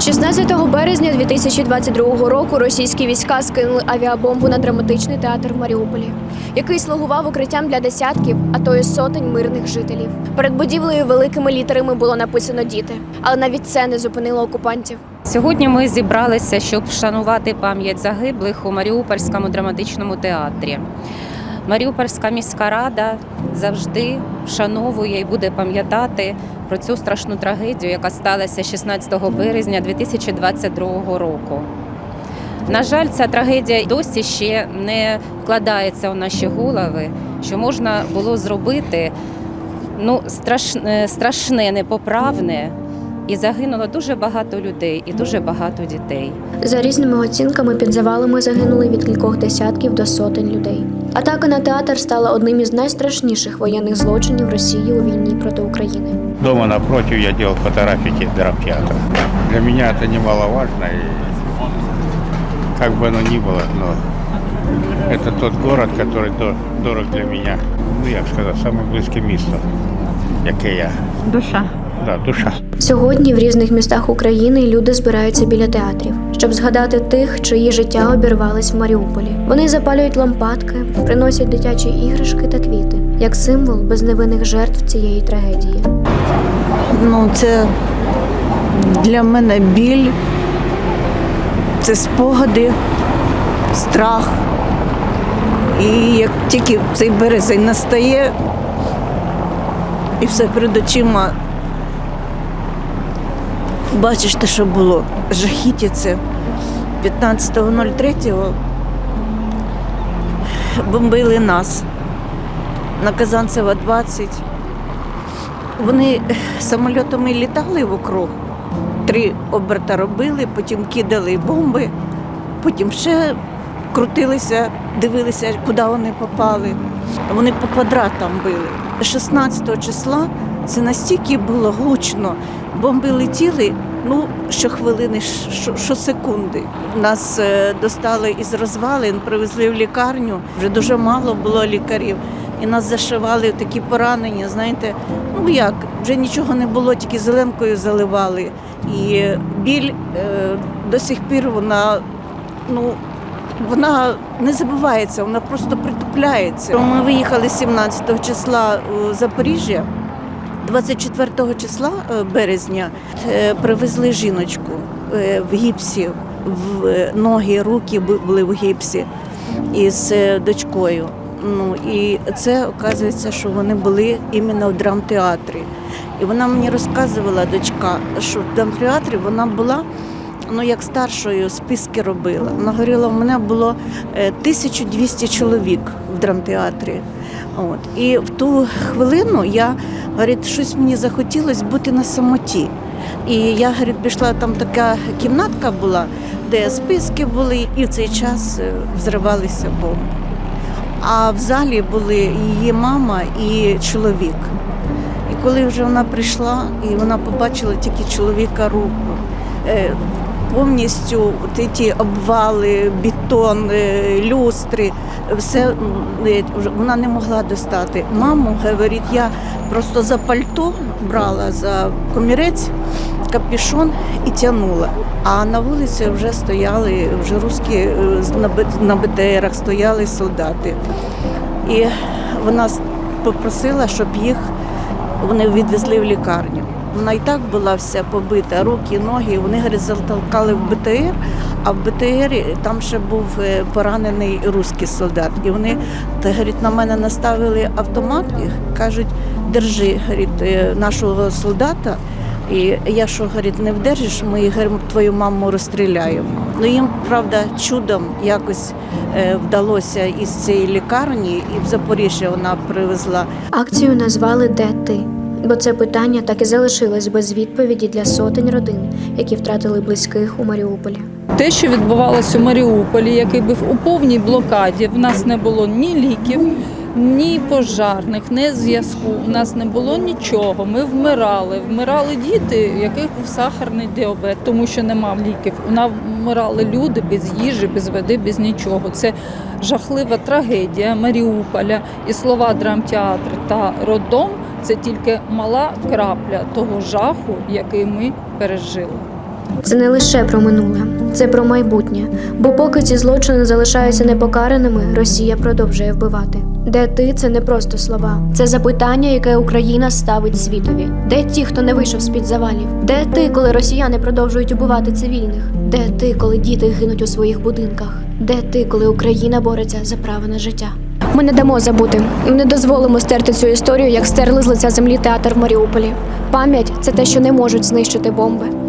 16 березня 2022 року російські війська скинули авіабомбу на драматичний театр в Маріуполі, який слугував укриттям для десятків, а то й сотень мирних жителів. Перед будівлею великими літерами було написано діти, але навіть це не зупинило окупантів. Сьогодні ми зібралися, щоб вшанувати пам'ять загиблих у Маріупольському драматичному театрі. Маріупольська міська рада завжди вшановує і буде пам'ятати про цю страшну трагедію, яка сталася 16 березня 2022 року. На жаль, ця трагедія досі ще не вкладається у наші голови, що можна було зробити ну, страшне, страшне, непоправне І загинуло дуже багато людей і дуже багато дітей. За різними оцінками під завалами загинули від кількох десятків до сотень людей. Атака на театр стала одним із найстрашніших воєнних злочинів Росії у війні проти України. Дома напротив я делал фотографии драмтеатра. Для меня это немаловажно. И как бы оно ни было, но это тот город, который до- дорог для меня. Ну, як сказати, саме близьке місто, яке я. Душа. Да, душа. Сьогодні в різних містах України люди збираються біля театрів, щоб згадати тих, чиї життя обірвались в Маріуполі. Вони запалюють лампадки, приносять дитячі іграшки та квіти, як символ безневинних жертв цієї трагедії. Ну, це для мене біль, це спогади, страх. І як тільки цей березень настає, і все перед очима бачиш те, що було. Жахіття це 15.03 бомбили нас на Казанцева 20. Вони самольотами літали вокруг, три оберта робили, потім кидали бомби, потім ще крутилися, дивилися, куди вони попали. Вони по квадратам били. 16 числа це настільки було гучно. Бомби летіли ну, щохвилини, що, щосекунди. Нас е, достали із розвалин, привезли в лікарню. Вже дуже мало було лікарів. І нас зашивали такі поранення, знаєте, ну як, вже нічого не було, тільки зеленкою заливали. І біль е, до сих пір вона, ну, вона не забувається, вона просто притупляється. Ми виїхали 17 числа у Запоріжжя. 24 числа е, березня е, привезли жіночку е, в гіпсі, в ноги, руки були в гіпсі із дочкою. Ну і це оказується, що вони були іменно в драмтеатрі. І вона мені розказувала, дочка, що в драмтеатрі вона була ну як старшою списки робила. Вона говорила, у мене було е, 1200 чоловік в драмтеатрі. От. І в ту хвилину я говорить, щось мені захотілося бути на самоті. І я говорить, пішла, там така кімнатка була, де списки були, і в цей час е, взривалися бомби. А в залі були її мама і чоловік. І коли вже вона прийшла, і вона побачила тільки чоловіка руку, е, повністю ті обвали, бетон, люстри, все вона не могла достати. Маму, говорить, я просто за пальто брала за комірець, капюшон і тягнула. А на вулиці вже стояли, вже русські е, на БТРах стояли солдати. І вона попросила, щоб їх вони відвезли в лікарню. Вона і так була вся побита, руки, ноги. Вони говорить, затолкали в БТР, а в БТР там ще був е, поранений русський солдат. І вони говорить, на мене наставили автомат і кажуть, держи говорить, е, нашого солдата. І я що, говорить, не вдержиш, ми говоримо, твою маму розстріляємо. Ну їм, правда, чудом якось е, вдалося із цієї лікарні, і в Запоріжжя вона привезла Акцію назвали Де ти? Бо це питання так і залишилось без відповіді для сотень родин, які втратили близьких у Маріуполі. Те, що відбувалося у Маріуполі, який був у повній блокаді, в нас не було ні ліків, ні пожарних, ні зв'язку. У нас не було нічого. Ми вмирали. Вмирали діти, у яких був сахарний діабет, тому що не мав ліків. У нас вмирали люди без їжі, без води, без нічого. Це жахлива трагедія Маріуполя і слова драмтеатр та роддом – це тільки мала крапля того жаху, який ми пережили. Це не лише про минуле, це про майбутнє. Бо поки ці злочини залишаються непокараними, Росія продовжує вбивати. Де ти це не просто слова, це запитання, яке Україна ставить світові. Де ті, хто не вийшов з під завалів? Де ти, коли росіяни продовжують убивати цивільних? Де ти, коли діти гинуть у своїх будинках? Де ти, коли Україна бореться за право на життя? Ми не дамо забути. Ми не дозволимо стерти цю історію, як стерли з лиця землі театр в Маріуполі. Пам'ять це те, що не можуть знищити бомби.